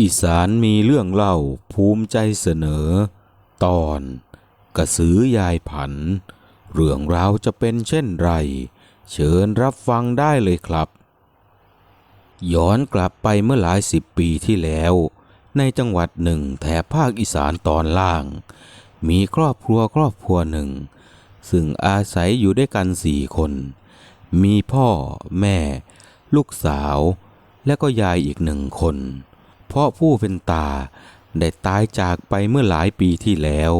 อีสานมีเรื่องเล่าภูมิใจเสนอ ตอน กระสือยายผัน เรื่องราวจะเป็นเช่นไร เชิญรับฟังได้เลยครับ ย้อนกลับไปเมื่อหลายสิบปีที่แล้ว ในจังหวัดหนึ่งแถบภาคอีสานตอนล่าง มีครอบครัวครอบครัวหนึ่ง ซึ่งอาศัยอยู่ด้วยกันสี่คน มีพ่อ แม่ ลูกสาว และก็ยายอีกหนึ่งคน พราะผู้เป็นตา ได้ตายจากไปเมื่อหลายปีที่แล้ว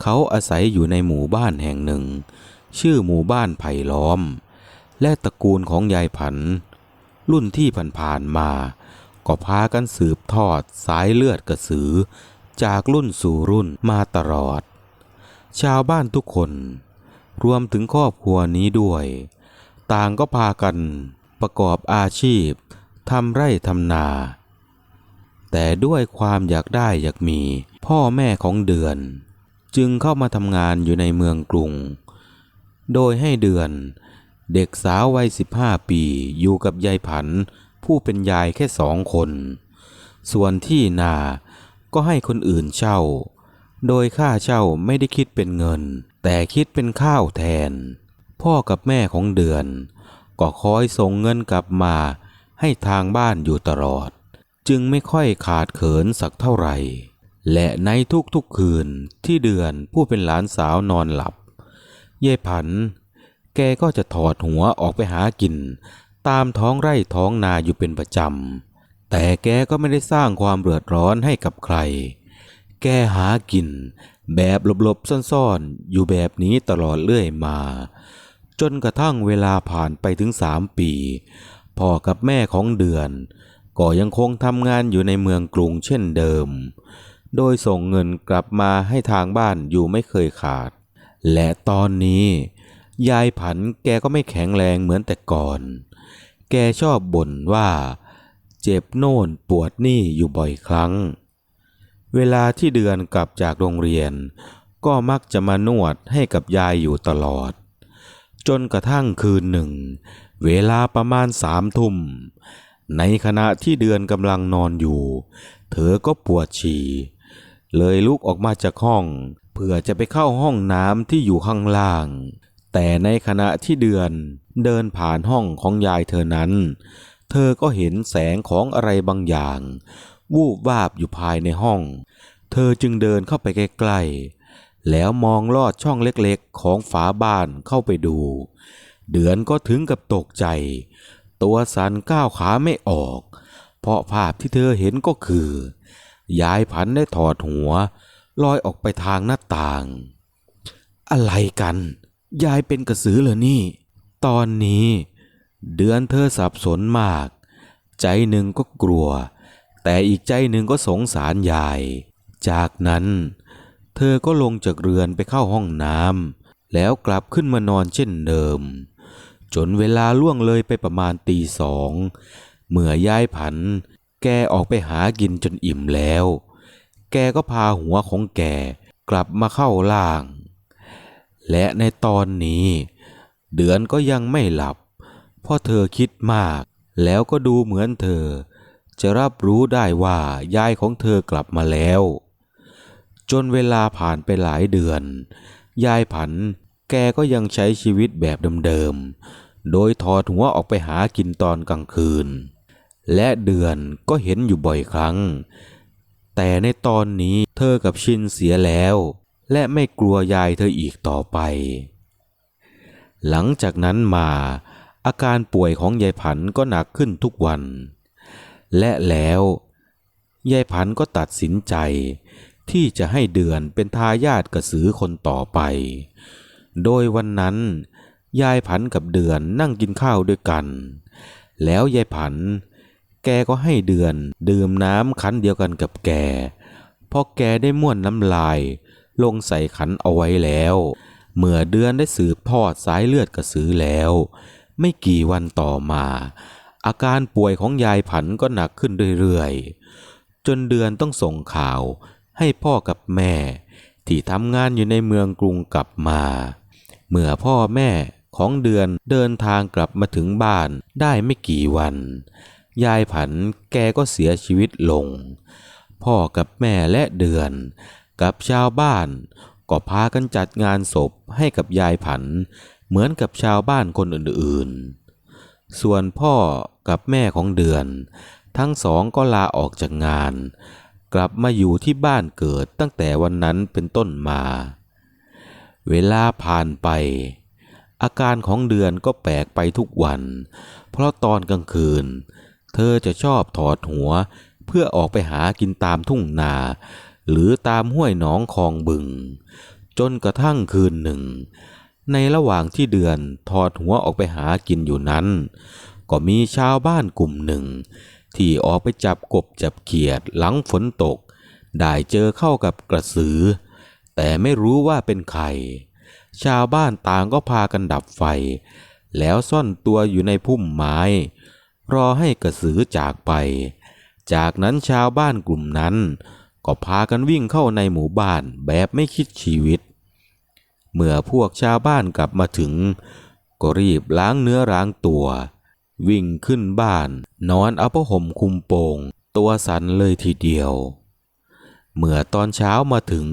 เขาอาศัยอยู่ในหมู่บ้านแห่งหนึ่ง ชื่อหมู่บ้านไผ่ล้อม และตระกูลของยายผัน รุ่นที่ผ่านๆมา ก็พากันสืบทอดสายเลือดกระสือ จากรุ่นสู่รุ่นมาตลอด ชาวบ้านทุกคน รวมถึงครอบครัวนี้ด้วย ต่างก็พากันประกอบอาชีพทำไร่ทำนา แต่ด้วยความอยากได้อยากมี พ่อแม่ของเดือน จึงเข้ามาทำงานอยู่ในเมืองกรุง โดยให้เดือน เด็กสาววัย 15 ปีอยู่กับยายผัน ผู้เป็นยายแค่สองคน ส่วนที่นาก็ให้คนอื่นเช่า โดยค่าเช่าไม่ได้คิดเป็นเงิน แต่คิดเป็นข้าวแทน พ่อกับแม่ของเดือน ก็คอยส่งเงินกลับมาให้ทางบ้านอยู่ตลอด จึงไม่ค่อยขาดเขินสักเท่าไหร่ และในทุกๆคืนที่เดือนผู้เป็นหลานสาวนอนหลับ เย่ผัน แกก็จะถอดหัวออกไปหากิน ตามท้องไร่ท้องนาอยู่เป็นประจำ แต่แกก็ไม่ได้สร้างความเดือดร้อนให้กับใคร แกหากิน แบบหลบๆซ่อนๆ อยู่แบบนี้ตลอดเรื่อยมา จนกระทั่งเวลาผ่านไปถึงสามปี พ่อกับแม่ของเดือน ก็ยังคงทำงานอยู่ในเมืองกรุงเช่นเดิม โดยส่งเงินกลับมาให้ทางบ้านอยู่ไม่เคยขาด และตอนนี้ ยายผันแกก็ไม่แข็งแรงเหมือนแต่ก่อน แกชอบบ่นว่า เจ็บโน่นปวดนี่อยู่บ่อยครั้ง เวลาที่เดือนกลับจากโรงเรียน ก็มักจะมานวดให้กับยายอยู่ตลอด จนกระทั่งคืนหนึ่ง เวลาประมาณสามทุ่ม ในขณะที่เดือนกำลังนอนอยู่ เธอก็ปวดฉี่ เลยลุกออกมาจากห้องเพื่อจะไปเข้าห้องน้ำที่อยู่ข้างล่าง แต่ในขณะที่เดือนเดินผ่านห้องของยายเธอนั้น เธอก็เห็นแสงของอะไรบางอย่าง วูบวาบอยู่ภายในห้อง เธอจึงเดินเข้าไปใกล้ๆ แล้วมองลอดช่องเล็กๆ ของฝาบ้านเข้าไปดู เดือนก็ถึงกับตกใจ ตัวสั่นก้าวขาไม่ออก เพราะภาพที่เธอเห็นก็คือ ยายผันได้ถอดหัว ลอยออกไปทางหน้าต่าง อะไรกัน ยายเป็นกระสือเหรอนี่ ตอนนี้ เดือนเธอสับสนมาก ใจหนึ่งก็กลัว แต่อีกใจหนึ่งก็สงสารยาย จากนั้น เธอก็ลงจากเรือนไปเข้าห้องน้ำแล้วกลับขึ้นมานอนเช่นเดิม จนเวลาล่วงเลยไปประมาณตีสอง เมื่อยายผัน แกออกไปหากินจนอิ่มแล้ว แกก็พาหัวของแกกลับมาเข้าล่าง และในตอนนี้ เดือนก็ยังไม่หลับ เพราะเธอคิดมาก แล้วก็ดูเหมือนเธอ จะรับรู้ได้ว่ายายของเธอกลับมาแล้ว จนเวลาผ่านไปหลายเดือน ยายผัน แกก็ยังใช้ชีวิตแบบเดิมๆ โดยถอดหัวออกไปหากินตอนกลางคืน และเดือนก็เห็นอยู่บ่อยครั้ง แต่ในตอนนี้เธอกับชินเสียแล้ว และไม่กลัวยายเธออีกต่อไป หลังจากนั้นมาอาการป่วยของยายผันก็หนักขึ้นทุกวัน และแล้วยายผันก็ตัดสินใจ ที่จะให้เดือนเป็นทายาทกระสือคนต่อไป โดยวันนั้น ยายผันกับเดือนนั่งกินข้าวด้วยกัน แล้วยายผัน แกก็ให้เดือนดื่มน้ำขันเดียวกันกับแกพราะแกได้ม่วนน้ำลาย ลงใส่ขันเอาไว้แล้ว เมื่อเดือนได้สืบทอดสายเลือดกระสือแล้ว ไม่กี่วันต่อมา อาการป่วยของยายผันก็หนักขึ้นเรื่อยๆ จนเดือนต้องส่งข่าวให้พ่อกับแม่ ที่ทำงานอยู่ในเมืองกรุงกลับมา เมื่อพ่อแม่ของเดือนเดินทางกลับมาถึงบ้านได้ไม่กี่วัน ยายผันแกก็เสียชีวิตลง พ่อกับแม่และเดือน กับชาวบ้าน ก็พากันจัดงานศพให้กับยายผัน เหมือนกับชาวบ้านคนอื่นๆ ส่วนพ่อกับแม่ของเดือน ทั้งสองก็ลาออกจากงาน กลับมาอยู่ที่บ้านเกิดตั้งแต่วันนั้นเป็นต้นมา เวลาผ่านไป อาการของเดือนก็แปลกไปทุกวัน เพราะตอนกลางคืน เธอจะชอบถอดหัว เพื่อออกไปหากินตามทุ่งนา หรือตามห้วยหนองคลองบึง จนกระทั่งคืนหนึ่ง ในระหว่างที่เดือนถอดหัวออกไปหากินอยู่นั้น ก็มีชาวบ้านกลุ่มหนึ่ง ที่ออกไปจับกบจับเขียดหลังฝนตก ได้เจอเข้ากับกระสือ แต่ไม่รู้ว่าเป็นใคร ชาวบ้านต่างก็พากันดับไฟ แล้วซ่อนตัวอยู่ในพุ่มไม้ รอให้กระสือจากไป จากนั้นชาวบ้านกลุ่มนั้น ก็พากันวิ่งเข้าในหมู่บ้านแบบไม่คิดชีวิต เมื่อพวกชาวบ้านกลับมาถึง ก็รีบล้างเนื้อล้างตัว วิ่งขึ้นบ้าน นอนเอาผ้าห่มคุมโปงตัวสั่นเลยทีเดียว เมื่อตอนเช้ามาถึง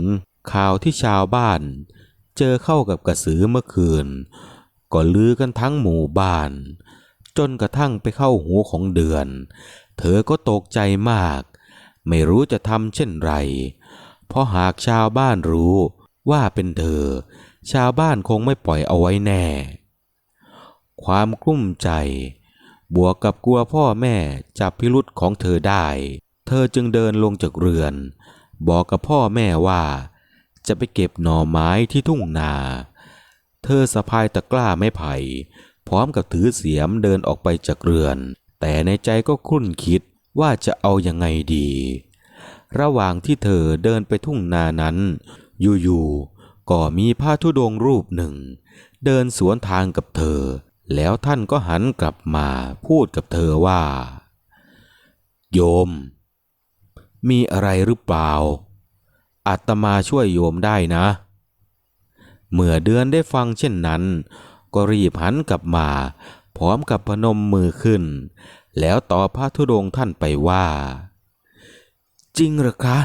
ข่าวที่ชาวบ้าน เจอเข้ากับกระสือเมื่อคืน ก็ลือกันทั้งหมู่บ้าน จนกระทั่งไปเข้าหูของเดือน เธอก็ตกใจมาก ไม่รู้จะทำเช่นไร เพราะหากชาวบ้านรู้ว่าเป็นเธอ ชาวบ้านคงไม่ปล่อยเอาไว้แน่ ความกลุ้มใจ บวกกับกลัวพ่อแม่จับพิรุษของเธอได้ เธอจึงเดินลงจากเรือน บอกกับพ่อแม่ว่า จะไปเก็บหน่อไม้ที่ทุ่งนา เธอสะพายตะกร้าไม้ไผ่ พร้อมกับถือเสียมเดินออกไปจากเรือน แต่ในใจก็ครุ่นคิดว่าจะเอายังไงดี ระหว่างที่เธอเดินไปทุ่งนานั้น อยู่ๆก็มีพระธุดงรูปหนึ่ง เดินสวนทางกับเธอ แล้วท่านก็หันกลับมาพูดกับเธอว่า โยม มีอะไรหรือเปล่า อาตมาช่วยโยมได้นะ เมื่อเดือนได้ฟังเช่นนั้น ก็รีบหันกลับมา พร้อมกับพนมมือขึ้น แล้วต่อพระธุดงค์ท่านไปว่า จริงหรือคะ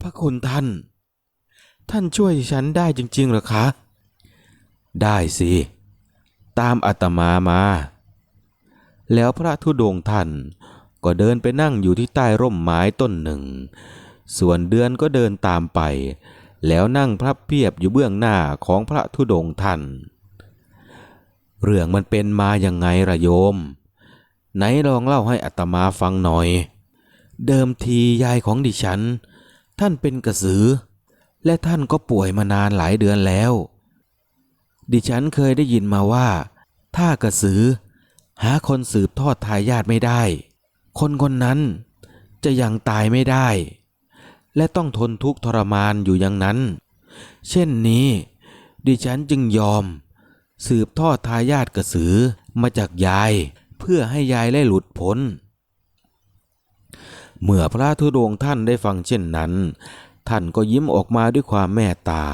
พระคุณท่าน ท่านช่วยฉันได้จริงๆหรือคะ ได้สิ ตามอาตมามา แล้วพระธุดงค์ท่านก็เดินไปนั่งอยู่ที่ใต้ร่มไม้ต้นหนึ่ง ส่วนเดือนก็เดินตามไป แล้วนั่งพระเพียบอยู่เบื้องหน้าของพระธุดงค์ท่าน เรื่องมันเป็นมาอย่างไงระโยม ไหนลองเล่าให้อาตมาฟังหน่อย เดิมทียายของดิฉัน ท่านเป็นกระสือ และท่านก็ป่วยมานานหลายเดือนแล้ว ดิฉันเคยได้ยินมาว่า ถ้ากระสือ หาคนสืบทอดทายาทไม่ได้ คนคนนั้นจะยังตายไม่ได้ และต้องทนทุกข์ทรมานอยู่อย่างนั้น เช่นนี้ ดิฉันจึงยอม สืบทอดทายาทกระสือมาจากยาย เพื่อให้ยายได้หลุดพ้น เมื่อพระธุดงค์ท่านได้ฟังเช่นนั้น ท่านก็ยิ้มออกมาด้วยความเมตตา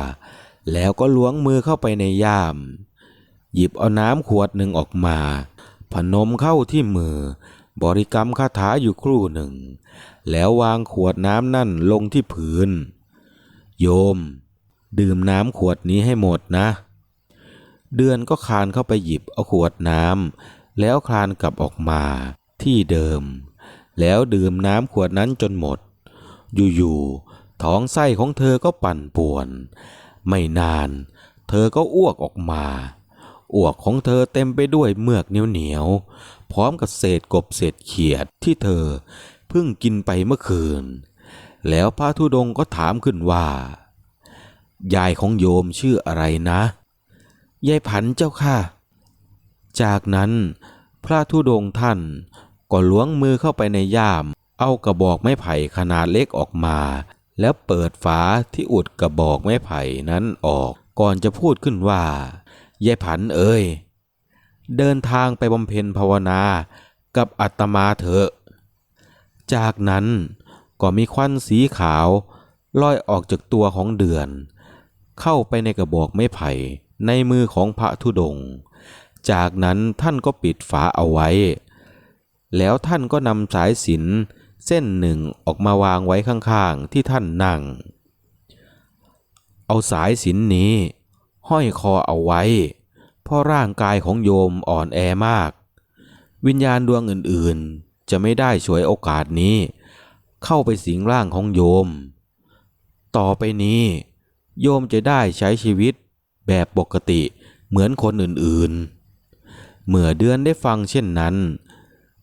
แล้วก็ล้วงมือเข้าไปในย่าม หยิบเอาน้ำขวดหนึ่งออกมา พนมเข้าที่มือบริกรรมคาถาอยู่ครู่หนึ่ง แล้ววางขวดน้ำนั่นลงที่พื้น โยม ดื่มน้ำขวดนี้ให้หมดนะ เดือนก็คลานเข้าไปหยิบเอาขวดน้ำแล้วคลานกลับออกมาที่เดิม แล้วดื่มน้ำขวดนั้นจนหมด อยู่ๆท้องไส้ของเธอก็ปั่นป่วน ไม่นาน เธอก็อ้วกออกมาอ้วกของเธอเต็มไปด้วยเมือกเหนียวๆพร้อมกับเศษกบเศษเขียดที่เธอ เพิ่งกินไปเมื่อคืน แล้วพระธุดงก็ถามขึ้นว่า ยายของโยมชื่ออะไรนะ ยายผันเจ้าค่ะ จากนั้นพระธุดงท่านก็ล้วงมือเข้าไปในย่าม เอากระบอกไม้ไผ่ขนาดเล็กออกมา แล้วเปิดฝาที่อุดกระบอกไม้ไผ่นั้นออก ก่อนจะพูดขึ้นว่า ยายผันเอ้ย เดินทางไปบำเพ็ญภาวนากับอาตมาเถอะ จากนั้นก็มีควันสีขาวลอยออกจากตัวของเดือน เข้าไปในกระบอกไม้ไผ่ในมือของพระธุดง จากนั้นท่านก็ปิดฝาเอาไว้ แล้วท่านก็นำสายสินเส้นหนึ่งออกมาวางไว้ข้างๆที่ท่านนั่ง เอาสายสินนี้ ห้อยคอเอาไว้ เพราะร่างกายของโยมอ่อนแอมาก วิญญาณดวงอื่น จะไม่ได้ฉวยโอกาสนี้ เข้าไปสิงร่างของโยม ต่อไปนี้ โยมจะได้ใช้ชีวิตแบบปกติเหมือนคนอื่นๆ เมื่อเดือนได้ฟังเช่นนั้น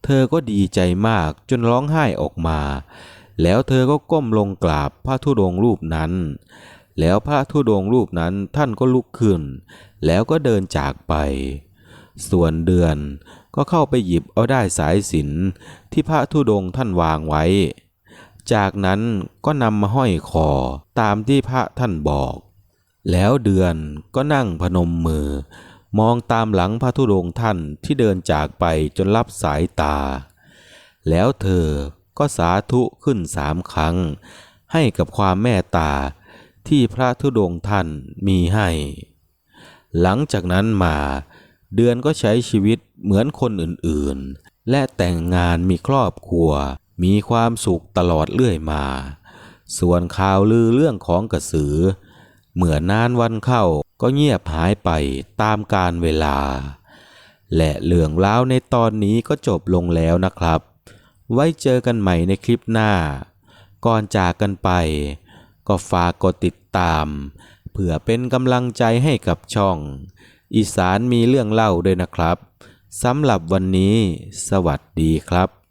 เธอก็ดีใจมากจนร้องไห้ออกมา แล้วเธอก็ก้มลงกราบพระธุดงรูปนั้น แล้วพระธุดงรูปนั้นท่านก็ลุกขึ้น แล้วก็เดินจากไป ส่วนเดือน ก็เข้าไปหยิบเอาได้สายสินที่พระธุดงท่านวางไว้ จากนั้นก็นำมาห้อยคอตามที่พระท่านบอก แล้วเดือนก็นั่งพนมมือ มองตามหลังพระธุดงท่านที่เดินจากไปจนลับสายตา แล้วเธอก็สาธุขึ้นสามครั้ง ให้กับความแม่ตาที่พระธุดงท่านมีให้ หลังจากนั้นมา เดือนก็ใช้ชีวิตเหมือนคนอื่นๆ และแต่งงานมีครอบครัว มีความสุขตลอดเรื่อยมา ส่วนข่าวลือเรื่องของกระสือ เหมือนนานวันเข้าก็เงียบหายไปตามกาลเวลา และเรื่องราวในตอนนี้ก็จบลงแล้วนะครับ ไว้เจอกันใหม่ในคลิปหน้า ก่อนจากกันไป ก็ฝากกดติดตามเพื่อเป็นกำลังใจให้กับช่อง อีสานมีเรื่องเล่าด้วยนะครับสำหรับวันนี้ สวัสดีครับ